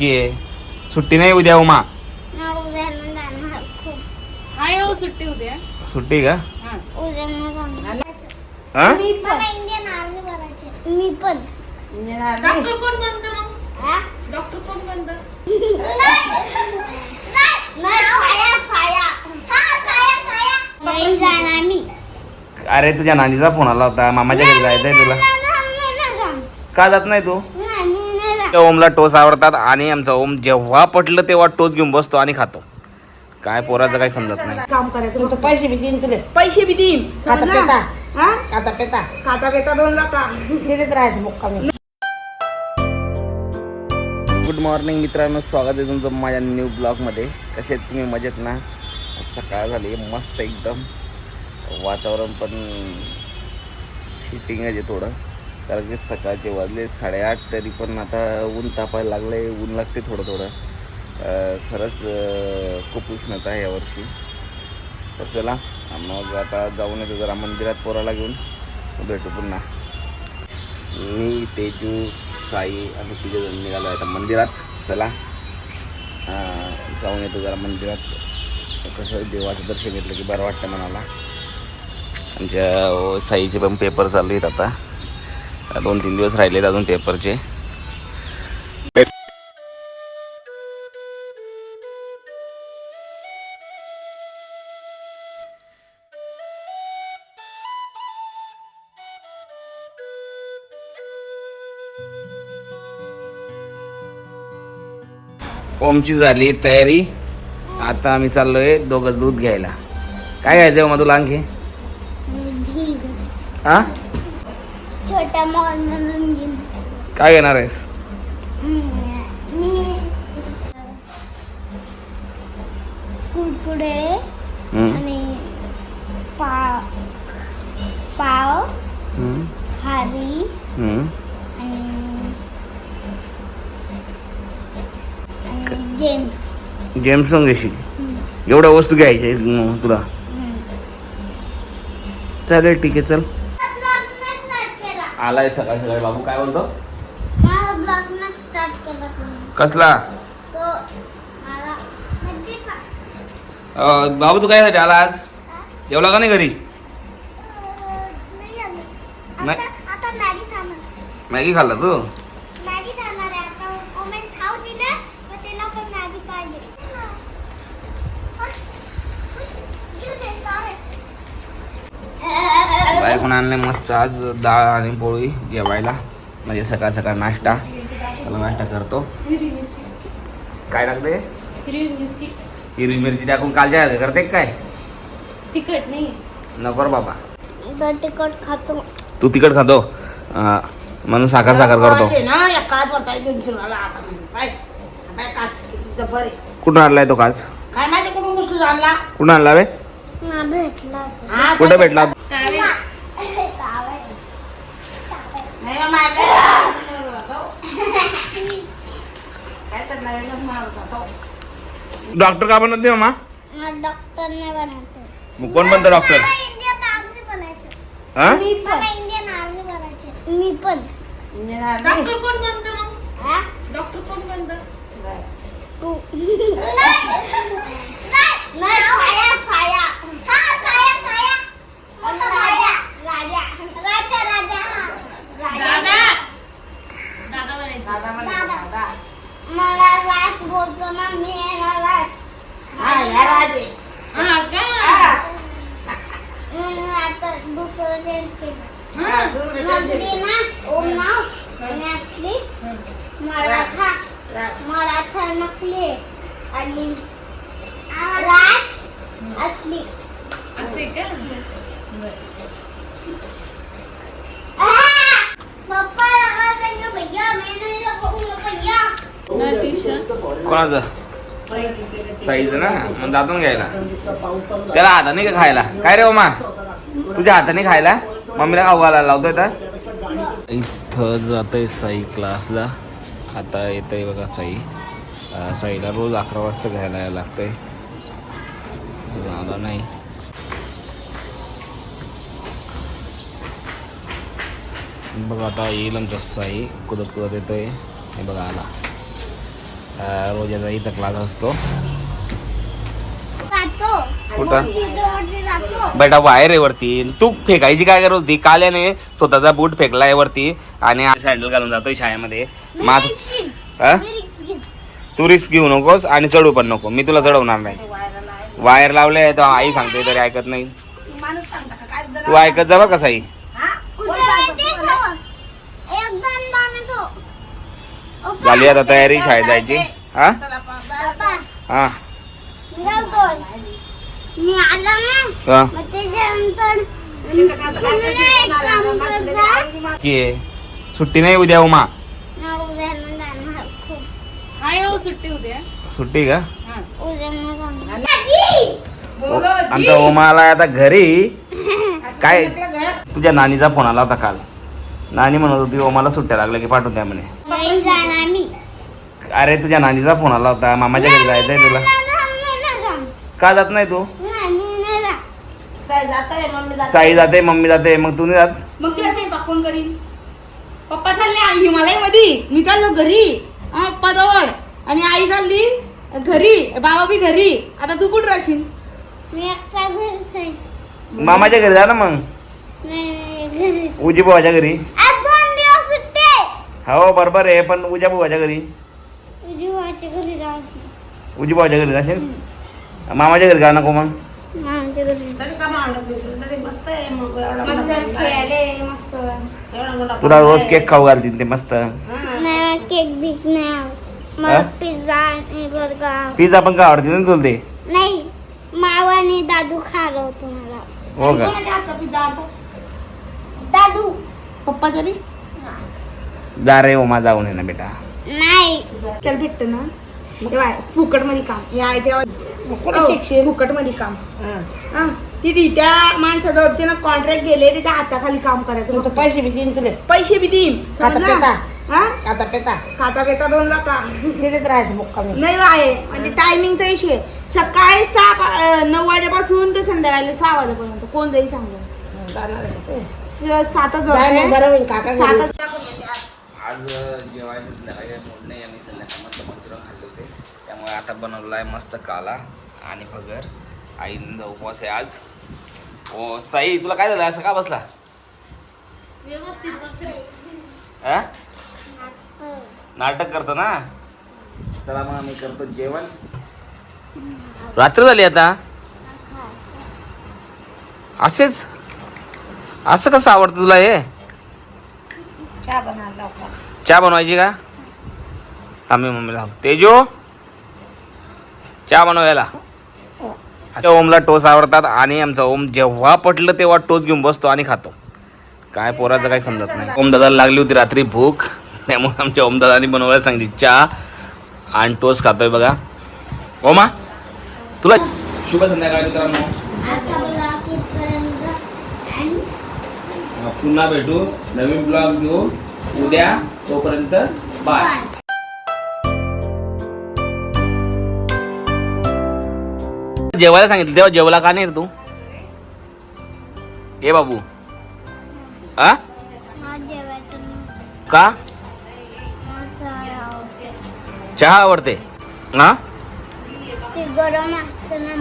नक्की आहे सुट्टी नाही उद्या उमा? हाय हो सुट्टी उद्या. सुट्टी का? हा. उद्या मी जाणार. मी पण इंडियन आर्मी भरायचे मी पण. डॉक्टर कोण बनतं मग? डॉक्टर कोण बनतं? नाही. साया साया. नाही जाणार मी. अरे तुझ्या नानीचा फोन आला होता. मामाच्या घरी जायचंय तुला. का जात नाही तू. त्या ओमला टोस आवडतात आणि आमचा ओम जेव्हा पटलं तेव्हा टोस घेऊन बसतो आणि खातो. काय पोराचं काही समजत नाही. काम करायचं तुमचं पैसे बी देईन तुले. पैसे बी देईन. खाता समजलं? पेता. हा? खाता पेता. खाता पेता दोन लाखा. तिथेच राहायचं मुक्कामी. गुड मॉर्निंग मित्रांनो स्वागत आहे तुमचं माझ्या न्यू ब्लॉगमध्ये कसे आहेत तुम्ही? मजेत ना? आज सकाळ झाली मस्त एकदम. वातावरण पण हिटिंग आहे थोडं. कारण की सकाळचे वाजले साडेआठ तरी पण आता ऊन तापायला लागलं आहे ऊन लागते थोडं थोडं. खरंच खूप उष्णता आहे यावर्षी. तर चला मग आता जाऊन येतो जरा मंदिरात पोराला घेऊन. भेटू पुन्हा. मी तेजू साई आणि तिघे जण निघालो आहे आता मंदिरात. चला. जाऊन येतो जरा मंदिरात. कसं देवाचं दर्शन घेतलं की बरं वाटतं मनाला. आमच्या साईचे पण पेपर चालू आहेत आता. दोन तीन दिवस राहिलेत अजून पेपरचे. ओमची झाली तयारी. आता आम्ही चाललोय दोघं दूध घ्यायला. काय घ्यायचं ओमा तुला आणखी. हा मॉल मधून घेईन काय घेणार आहेस? मी आणि पाव खारी. आणि जेम्स. जेम्स घेशील एवढ्या वस्तू घ्यायच्या तुला. चालेल ठीक आहे चल. आलाय सकाळी सकाळी बाबू काय बोलतो कसला बाबू तू काय साठी आला आज जेवला का नाही घरी मॅगी खाल्ला तू मॅगी खाणार आहे आता ओमेन खाऊ दिलं मग त्याला पण मॅगी पाहिजे बायकोन आणले मस्त आज डाळ आणि पोळी जेवायला. म्हणजे सकाळ सकाळ नाश्ता. त्याला नाश्ता करतो. काय टाकते हिरवी मिरची. हिरवी मिरची टाकून कालच्या करते काय? तिखट नाही. नको बाबा. तिखट खातो. तू तिखट खातो? म्हणून साखर साखर करतो. कुठून आणलाय तो काच काय माहिती कुठून आणला? कुठून आणला रे? ना भेटला. हा, कुठे भेटला टाळे नाही बा, माझ्या काय उचलून होता तो. होता. डॉक्टर का बनत नाही मामा? डॉक्टर नाही बनायचं मग कोण बनतं डॉक्टर? मला इंडियन आर्मी बनायचं. हा? मी पण. मला इंडियन आर्मी बनायचं. मी पण. Engine army. डॉक्टर कोण बनतं मग? हा? डॉक्टर कोण बनतं? तू. नाही साया साया. हा साया साया साया राजा राजा राजा राजा दादा दादा बनायचं दादा म्हणे, दादा. दादा. मला राज बोलतो ना मी येणार राज हा, या राजे. हा का हा, म्हणून आता दुसरं चेंज केलं हा, दुसरं नंदी टेन्शन. ना ओम नाव असली मराठा मराठा नकली आणि राज असली. असे का? पप्पा लगा देंगे भैया मैं नहीं लगाऊंगा भैया. ना ट्युशन कोणाचं? साईचं ना? मग जातो ना घ्यायला. त्याला हाताने का खायला? काय रे ओमा? तुझ्या हाताने खायला? मम्मीला खाऊ लावतोय तर? इथं जातोय साई क्लासला. आता येतंय बघा साई. साईला रोज अकरा वाजता घ्यायला यायला लागतंय. आला नाही. बघा आता येईल आमच्या साई. कुदत कुदत येतोय हे बघा आला. रोज याचा इथं क्लास असतो. कुठं? बेटा वायर आहे वरती. तू फेकायची काय गरज होती? काल याने स्वतःचा बूट फेकलाय वरती आणि सँडल घालून जातोय शाळेमध्ये. मी माझ. हा? तू रिस्क घेऊ नकोस आणि चढू पण नको. मी तुला चढवणार नाही. वायर लावले तर आई सांगते तरी ऐकत नाही. माणूस सांगता का? काय जरा तू ऐकत जा बा हा? ओप्पा, झाली आता तयारी शाळेत जायची. हा? हा. मी आला ना हा मग त्याच्यानंतर की? सुट्टी नाही उद्या उमा ना उद्या ना जाणार खूप हाय हो सुट्टी उद्या सुट्टी का हा. आमचा उमाला आता घरी काय? तुझ्या नानीचा फोन आला होता काल नानी म्हणत होती ओमाला सुट्ट्या लागल्या की पाठवून द्या म्हणे अरे तुझ्या नानीचा फोन आला होता मामाच्या घरी जायचंय तुला. का जात नाही तू. साई मम्मी जाते. साई जाते मम्मी जाते मग तू नाही जात? मग तुला स्वयंपाक कोण करीन? पप्पा चालले आई हिमालयमध्ये मी चाललो घरी. हा पप्पा जवळ. आणि आई चालली घरी बाबा बी घरी. आता तू कुठं राहशील? मी एकटा घरीच आहे. मामाच्या घरी जा ना मग. नाही, नाही, घरीच. उजी भावाच्या घरी. आज दोन दिवस सुट्टी आहे. हो बरोबर आहे पण उजा भावाच्या घरी घरी जायचं उजी भावाच्या घरी जाशील? मामाच्या घरी जा नको मग. आमच्या घरी. तरी का मांडत नाही? तरी मस्त आहे मग. एवढा मस्त मोठा मुलगा आहे. खेळाले मस्त. एवढा मोठा तुला मुलगा रोज आहे. केक खाऊ घालतील ते मस्त. हा. नाही केक बिक नाही आवडत. मला हा? पिझ्झा आणि बर्गर पिझ्झा पण का आवडते ना तुला ते? नाही माव आणि दादू खायला होतो मला. हो का? कोणाच्या हातचा पिझ्झा आवडतो दादू. पप्पा तरी? जा रे ओमा जाऊन ये ना बेटा. नाही. त्याला भेटतं ना. फुकटमध्ये काम. आहे तेव्हा कुठे शिकशील? फुकटमध्ये काम. हा. हा ती त्या माणसाजवळ तिनं कॉन्ट्रॅक्ट गेले त्याच्या हाताखाली काम करायचं पैसे बी देईन तुले. पैसे बी देईन. खाता समजलं? पिता. हा? आता पेता. खाता पेता दोन लाख तिथेच राहायचं मुक्कामी. नाही आहे. म्हणजे टायमिंगचा इशू आहे. सकाळी सहा पा- अं, नऊ वाजेपासून ते संध्याकाळी सहा वाजेपर्यंत. कोण जाईल सांगलं जाणार आहे? स- सातच जाय मग बरं होईल काका घरी. सातच आज जेवायचं संध्याकाळी. मूड नाही आम्ही संध्याकाळी मस्त मंचुरियन खाल्ले होते. त्यामुळे आता बनवला आहे मस्त काला. आणि भगर आईंचा उपवास आहे आज. ओ साई तुला काय झालं? असं का बसला. हा? नाटक. करतो ना? चला मग आम्ही करतो जेवण. रात्र झाली आता? असेच? असं कसं आवडतं तुला हे? चहा बनवायला. चहा बनवायची का? आम्ही मम्मीला. तेजो? चहा बनवायला त्या ओमला टोस आवडतात आणि आमचा ओम जेव्हा पटलं तेव्हा टोस घेऊन बसतो आणि खातो. काय पोराचं काही समजत नाही. ओम दादाला लागली होती रात्री भूक त्यामुळे आमच्या ओम दादानी बनवायला सांगितली. चहा आणि टोस खातोय बघा. ओमा तुला शुभ संध्याकाळ मित्रांनो. पुन्हा भेटू. नवीन ब्लॉग घेऊ उद्या तोपर्यंत बाय. जेवायला सांगितलं तेव्हा जेवला का नाही रे तू? ए बाबू. आ? का? चहा आवडते. ना आवडते गरम असते ना